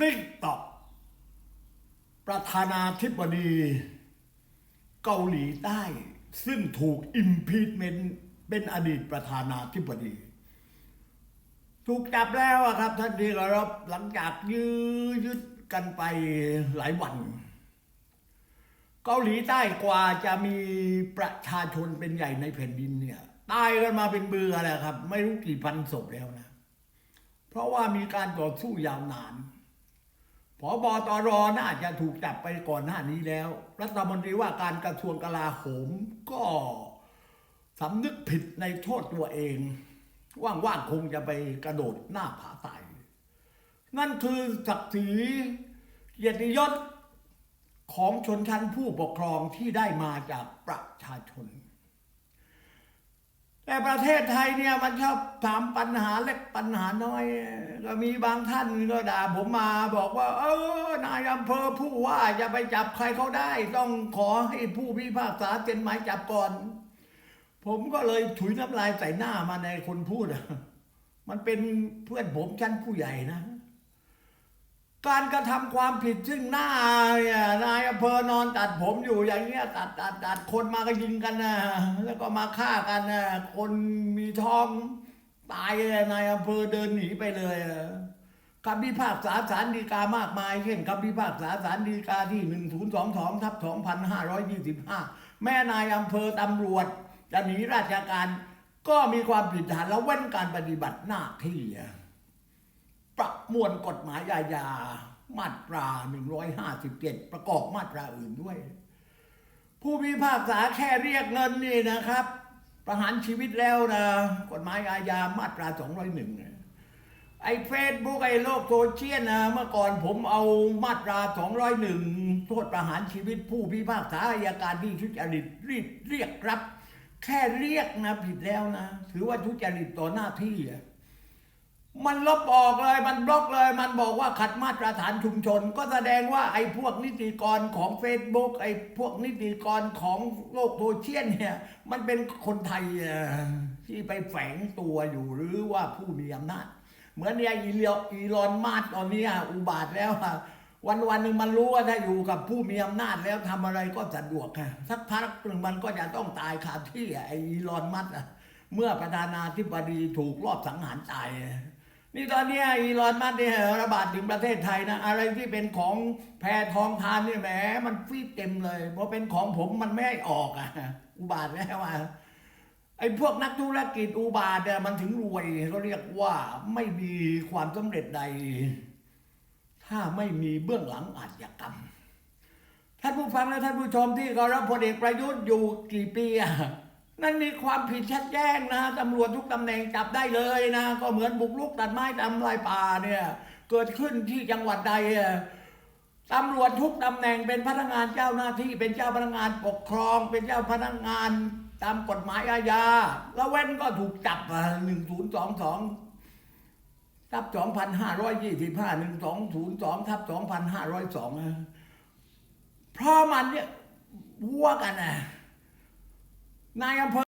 ติ๊กตอกประธานาธิบดีเกาหลีใต้ ซึ่งถูกอิมพีชเมนเป็นอดีตประธานาธิบดี ถูกจับแล้วครับท่านที่เคารพหลังจากยื้อยึดกันไปหลายวัน เกาหลีใต้กว่าจะมีประชาชนเป็นใหญ่ในแผ่นดินเนี่ยตายกันมาเป็นเบือแล้วครับ ไม่รู้กี่พันศพแล้วนะ เพราะว่ามีการต่อสู้ยาวนาน ผอบอตรน่าจะถูกจับไปก่อนหน้านี้แล้ว รัฐมนตรีว่าการกระทรวงกลาโหมก็สำนึกผิดในโทษตัวเอง ว่างๆคงจะไปกระโดดหน้าผาตาย นั่นคือศักดิ์ศรีเกียรติยศของชนชั้นผู้ปกครองที่ได้มาจากประชาชน แต่ประเทศไทยเนี่ยมันชอบถามปัญหาเล็กปัญหาน้อย ก็มีบางท่านก็ด่าผมมาบอกว่า เออนายอำเภอผู้ว่าจะไปจับใครเขาได้ ต้องขอให้ผู้พิพากษาเซ็นหมายจับก่อน ผมก็เลยถุยน้ำลายใส่หน้ามาในคนพูดมันเป็นเพื่อนผมชั้นผู้ใหญ่นะ การกระทำความผิดซึ่งหน้าเนี่ยนายอำเภอนอนตัดผมอยู่อย่างเงี้ยตัดตัดตัดคนมาก็ยิงกันนะแล้วก็มาฆ่ากันนะคนมีท้องตายเลยนายอำเภอเดินหนีไปเลยคำพิพากษาศาลฎีกามากมาย เช่นคำพิพากษาศาลฎีกาที่หนึ่งศูนย์สองสองทับสองพันห้าร้อยยี่สิบห้าแม่นายอำเภอตำรวจ จะหนีราชการ ก็มีความผิดฐานละเว้นการปฏิบัติหน้าที่ ประมวลกฎหมายอาญามาตรา 157 ประกอบมาตราอื่นด้วย ผู้พิพากษาแค่เรียกเงินนี่นะครับ ประหารชีวิตแล้วนะกฎหมายอาญามาตรา 201นะไอ้เฟซบุ๊กไอ้โลกโซเชียลนะเมื่อก่อนผมเอามาตรา 201 โทษประหารชีวิตผู้พิพากษาอายการที่ทุจริตรีดเรียกรับ แค่เรียกนะผิดแล้วนะ ถือว่าทุจริตต่อหน้าที่อะ มันลบออกเลยมันบล็อกเลย มันบอกว่าขัดมาตรฐานชุมชน ก็แสดงว่าไอ้พวกนิติกรของ Facebook ไอ้พวกนิติกรของโลกโซเชียลเนี่ย มันเป็นคนไทยที่ไปแฝงตัวอยู่หรือว่าผู้มีอำนาจ เหมือนเนี่ยอีเลียอีลอนมาสตอนนี้อุบาทแล้ววันวันหนึ่งมันรู้ว่าถ้าอยู่กับผู้มีอำนาจแล้วทำอะไรก็สะดวกค่ะสักพักหนึ่งมันก็จะต้องตายคาที่อะไอ้อีลอนมัสเมื่อประธานาธิบดีถูกลอบสังหารตาย นี่ตอนนี้อีลอนมัสก์เนี่ยระบาดถึงประเทศไทยนะ อะไรที่เป็นของแพรทองทานเนี่ยแหมมันฟีดเต็มเลยเพราะเป็นของผมมันไม่ออกอะอุบาทแล้วว่าไอ้พวกนักธุรกิจอุบาทเนี่ยมันถึงรวยเขาเรียกว่าไม่มีความสำเร็จใด ถ้าไม่มีเบื้องหลังอาชญากรรมท่านผู้ฟังและท่านผู้ชมที่เคารพพลเอกประยุทธ์อยู่กี่ปีอะ นั่นมีความผิดชัดแจ้งนะตำรวจทุกตำแหน่งจับได้เลยนะ ก็เหมือนบุกรุกตัดไม้ทำลายป่าเนี่ยเกิดขึ้นที่จังหวัดใดตำรวจทุกตำแหน่งเป็นพนักงานเจ้าหน้าที่เป็นเจ้าพนักงานปกครอง เป็นเจ้าพนักงานตามกฎหมายอาญาแล้วเว้นก็ถูกจับหนึ่งศูนย์สองสองทับสองพันห้าร้อยยี่สิบห้าหนึ่งสองศูนย์สองทับสองพันห้าร้อยสองเพราะมันเนี่ยวัวกันนะ นายอำเภอ